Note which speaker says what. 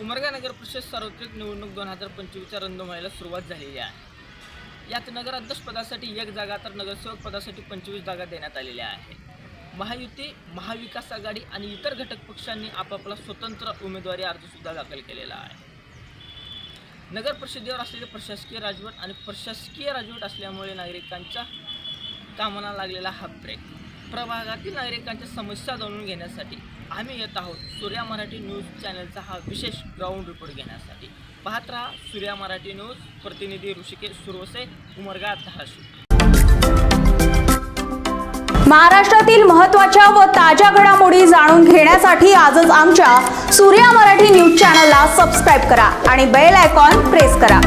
Speaker 1: उमरगा नगर परिषद सार्वत्रिक निवडणूक दोन हजार पंचवीसच्या रणधुमाळीला सुरुवात झालेली आहे. यात नगराध्यक्ष पदासाठी एक जागा तर नगरसेवक पदासाठी पंचवीस जागा देण्यात आलेल्या आहेत. महायुती महाविकास आघाडी आणि इतर घटक पक्षांनी आपापला स्वतंत्र उमेदवारी अर्जसुद्धा दाखल केलेला आहे. नगर परिषदेवर असलेले प्रशासकीय राजवट आणि प्रशासकीय राजवट असल्यामुळे नागरिकांच्या कामाला लागलेला हा ब्रेक प्रभागातील नागरिकांच्या समस्या जाणून घेण्यासाठी आम्ही येत आहोत सूर्या मराठी न्यूज चॅनलचा हा विशेष ग्राउंड रिपोर्ट घेण्यासाठी. पाहत राहा सूर्या मराठी न्यूज. प्रतिनिधी ऋषिकेश सुरवसे उमरगा धाराशिव.
Speaker 2: महाराष्ट्रातील महत्त्वाच्या व ताज्या घडामोडी जाणून घेण्यासाठी आजच आमच्या सूर्या मराठी न्यूज चॅनलला सबस्क्राईब करा आणि बेल आयकॉन प्रेस करा.